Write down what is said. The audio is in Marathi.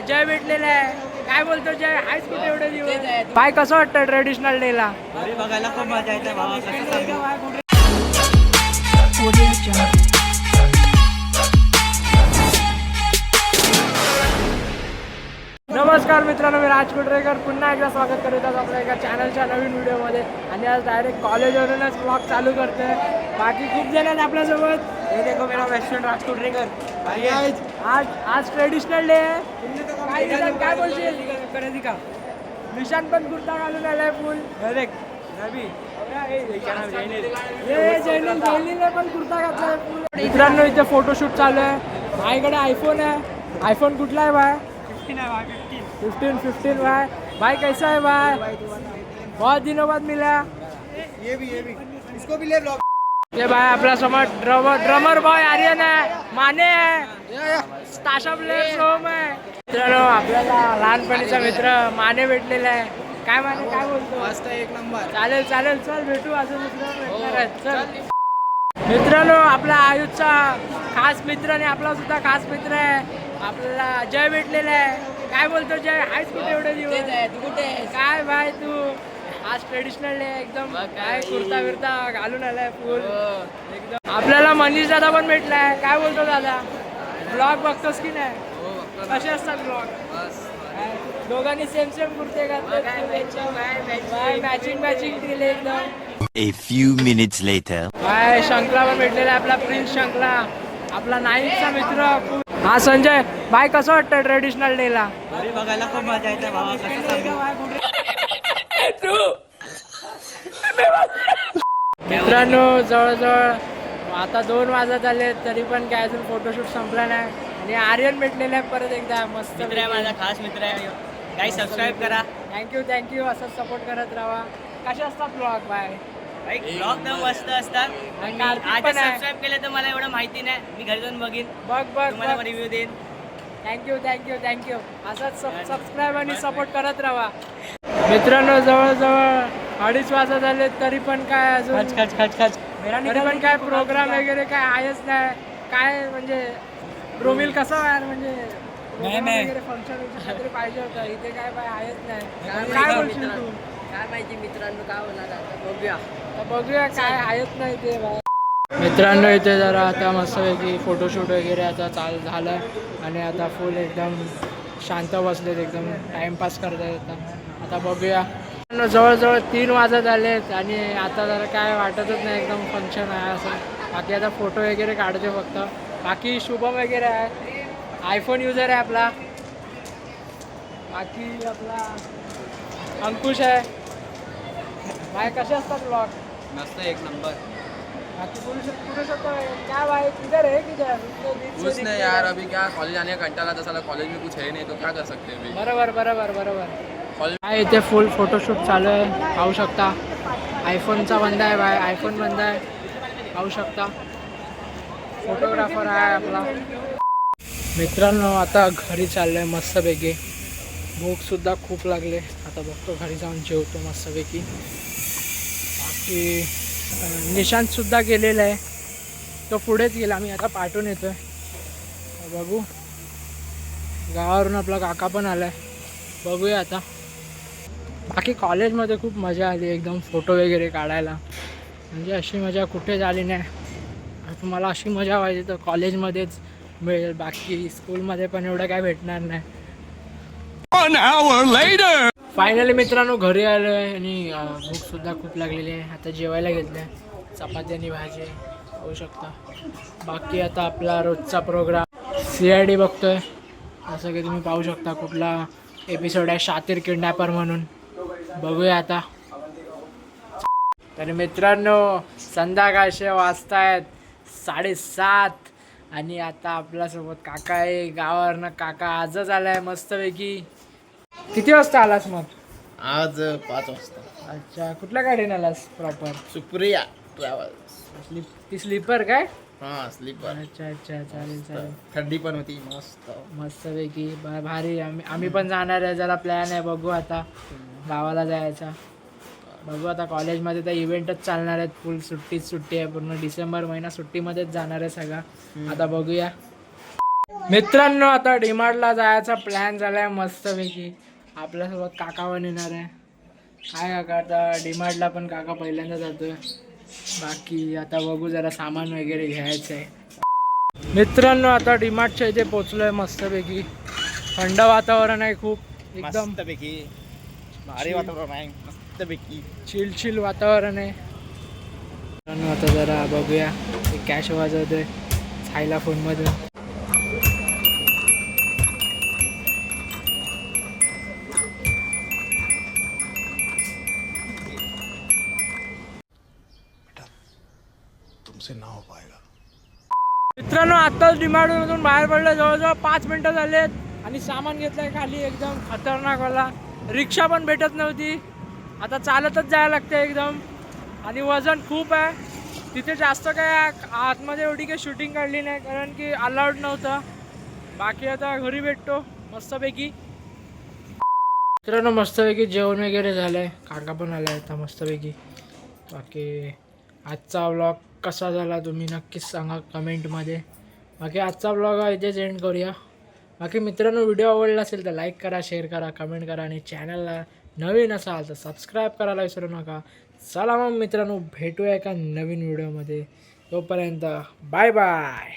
जय भेटलेला आहे. काय बोलतो जय? आहेच कुठे एवढे दिवस? काय कसं वाटतं ट्रेडिशनल डे ला? घरी बघायला खूप मजा येते भावा कसं सांगू Audio Jungle. नमस्कार मित्रांनो मी राज कुटरेकर पुन्हा एकदा स्वागत करीत आहोत आपल्या एका चॅनलच्या नवीन व्हिडिओमध्ये आणि आज डायरेक्ट कॉलेजवरूनच ब्लॉग चालू करतोय. बाकी खूप जण आहेत आपल्यासोबत. हे देखो मेरा बेस्ट फ्रेंड राज कुटरेकर आज आज ट्रेडिशनल डे आहे काय निशांत, काय बोलशील? का निशांत पण कुर्ता घालून आलाय फुल रवी ये पण कुर्ता घातलाय फुल मित्रांनो इथे फोटोशूट चालू आहे. माझ्याकडे आयफोन आहे. आयफोन कुठला आहे बाय फिफ्टीन आहे भाई फिफ्टीन फिफ्टीन भाई. भाई कैसा है भाई? बहुत दिनों बाद मिला. ये भी ये भी. इसको भी ले ब्लॉग ये भाई आपला समोर ड्रमर ड्रमर बॉय आर्यन आहे माने आहे स्टाशा प्लेअर सोम आहे मित्रांनो आपल्याला लहानपणीचा मित्र माने भेटलेला आहे. काय माने काय बोलतो? मस्त एक नंबर. चालेल चालेल चल भेटू असं मित्र आहेत चल. मित्रांनो आपला आयुषचा खास मित्र आणि आपला सुद्धा खास मित्र आहे. आपल्याला जय भेटलेला आहे. काय बोलतो जय? आहेस कुठे एवढे दिवस. कुठे काय भाई तू? आज ट्रेडिशनल डे एकदम काय? कुर्ता बिर्ता घालून आलाय फुल एकदम. आपल्याला मनीष दादा पण भेटलाय. काय बोलतो दादा? ब्लॉग बघतोस की नाही? कसे असतात ब्लॉग दोघांनी सेम सेम कुर्ते घातले मॅचिंग मॅचिंग केले एकदम. A few minutes later. काय? शंकला पण भेटलेला आहे आपला प्रिन्स शंकला. आपला नाईकचा मित्र. हा संजय बाय कसं वाटतं ट्रेडिशनल डे ला? घरी बघायला खूप मजा येते मित्रांनो जवळजवळ आता दोन वाजत आले तरी पण काय अजून फोटोशूट संपला नाही. आणि आर्यन भेटलेला आहे परत एकदा मस्त मित्र आहे माझा खास मित्र आहे. काही सबस्क्राईब करा. थँक्यू थँक्यू असंच सपोर्ट करत राहा. कसे असतात ब्लॉग बाय ब्लॉग तर मस्त असतात. आज. सबस्क्राईब केलं तर मला एवढं माहिती नाही. मी घरी जाऊन बघीन. बघ बघ बघ. रिव्ह्यू देईन. Thank you thank you thank you असंच सबस्क्राईब आणि सपोर्ट करत राहा. मित्रांनो जवळजवळ अडीच वाजत आले तरी पण काय अजून? खच खच खच खच. तरी पण काय प्रोग्राम वगैरे काय आहेच नाही. काय म्हणजे रोमिल कसा यार म्हणजे नाही, नाही. फंक्शन काहीतरी पाहिजे होतं इथे काय बाय आहेच नाही. काय बोलशील तू? काय माहिती मित्रांनो काय होणार आता? बघूया. तर बघूया काय आहेच नाही ते बाय मित्रांनो इथे जरा आता मस्तपैकी फोटोशूट वगैरे आता चाल झालं. आणि आता फुल एकदम शांत बसलेत एकदम टाइमपास करतायत आता. आता बघूया. जवळजवळ तीन वाजत आलेत आणि आता जरा काय वाटतच नाही एकदम फंक्शन आहे असं. बाकी आता फोटो वगैरे काढते फक्त. बाकी शुभम वगैरे आहे. आयफोन युजर आहे आपला. बाकी आपला अंकुश आहे. बाय कसे असतात ब्लॉग मस्त एक नंबर. बाकी पुरुष पुरुष क्या भाई किधर है किधर? कुछ नहीं यार अभी क्या कॉलेज आने का घंटा लगा साला कॉलेज में कुछ है नहीं तो क्या कर सकते हैं बरोबर बरोबर बरोबर. काय इथे फुल फोटोशूट चालू आहे. पाहू शकता. आयफोनचा बंद आहे बाय. आयफोन बंद आहे. पाहू शकता. फोटोग्राफर आहे आपला. मित्रांनो आता घरी चाललो आहे मस्तपैकी भूकसुद्धा खूप लागले. आता बघतो घरी जाऊन जेवतो मस्तपैकी. बाकी निशांतसुद्धा गेलेला आहे. तो पुढेच गेला. आम्ही आता पाठवून येतो आहे बघू. गावावरून आपला काका पण आला आहे बघूया आता. बाकी कॉलेजमध्ये खूप मजा आली एकदम फोटो वगैरे काढायला. म्हणजे अशी मजा कुठेच आली नाही. तुम्हाला अशी मजा पाहिजे तर कॉलेजमध्येच मिळेल बाकी स्कूलमध्ये पण एवढं काय भेटणार नाही. फायनली मित्रांनो घरी आलो आहे आणि भूकसुद्धा खूप लागलेली आहे. आता जेवायला घेतलं आहे चपाती आणि भाजी होऊ शकता. बाकी आता आपला रोजचा प्रोग्राम सी आय डी बघतोय. जसं की तुम्ही पाहू शकता. कुठला एपिसोड आहे? शातीर किडनॅपर म्हणून. बघूया आता. तर मित्रांनो संध्याकाळचे वाजतायत साडेसात आणि आता आपल्यासोबत काका आहे. गावावरनं काका आजच आलाय मस्तपैकी. किती वाजता आलास मग? आज पाच वाजता. अच्छा कुठल्या गाडीने आलास प्रॉपर सुप्रिया ट्रॅव्हल्स ती स्लीपर काय? हा स्लीपर. अच्छा अच्छा चालेल चालेल. थंडी पण होती मस्त. मस्तपैकी भारी. आम्ही आम्ही पण जाणार आहे जरा प्लॅन आहे बघू आता. गावाला जायचा. बघू आता कॉलेजमध्ये तर इव्हेंटच चालणार आहेत. फुल सुट्टीच सुट्टी आहे. पूर्ण डिसेंबर महिना सुट्टीमध्येच जाणार आहे सगळा. आता बघूया. मित्रांनो आता डिमार्टला जायचा प्लॅन झालाय मस्तपैकी. आपल्यासोबत काका पण येणार आहे. काय काका आता डिमार्टला पण काका पहिल्यांदा जातोय. बाकी आता बघू जरा सामान वगैरे घ्यायचं आहे. मित्रांनो आता डिमार्टच्या इथे पोचलोय मस्तपैकी. थंड वातावरण आहे खूप. एकदम. भारी वातावरण आहे मस्तपैकी. चिल चिल वातावरण आहे. आता जरा बघूया कॅश वाजवतोय छायला फोनमधून मित्रांनो आत्ताच डिमार्टमधून बाहेर पडलं जवळजवळ पाच मिनटं झालेत आणि सामान घेतलंय खाली एकदम खतरनाक वाला. रिक्षा पण भेटत नव्हती. आता चालतच जायला लागतं एकदम. आणि वजन खूप आहे. तिथे जास्त काय आतमध्ये एवढी काही शूटिंग काढली नाही कारण की अलाउड नव्हतं. बाकी आता घरी भेटतो मस्तपैकी. मित्रांनो मस्तपैकी जेवण वगैरे झालं आहे काका पण आला आहे आता मस्तपैकी. बाकी आजचा व्लॉग कसा झाला तुम्ही नक्कीच सांगा कमेंटमध्ये बाकी आजचा ब्लॉग इथेच एंड करूया. बाकी मित्रांनो व्हिडिओ आवडला असेल तर लाईक करा शेअर करा कमेंट करा आणि चॅनलला नवीन असाल तर सबस्क्राईब करायला विसरू नका. चला मग मित्रांनो भेटूया एका नवीन व्हिडिओमध्ये. तोपर्यंत बाय बाय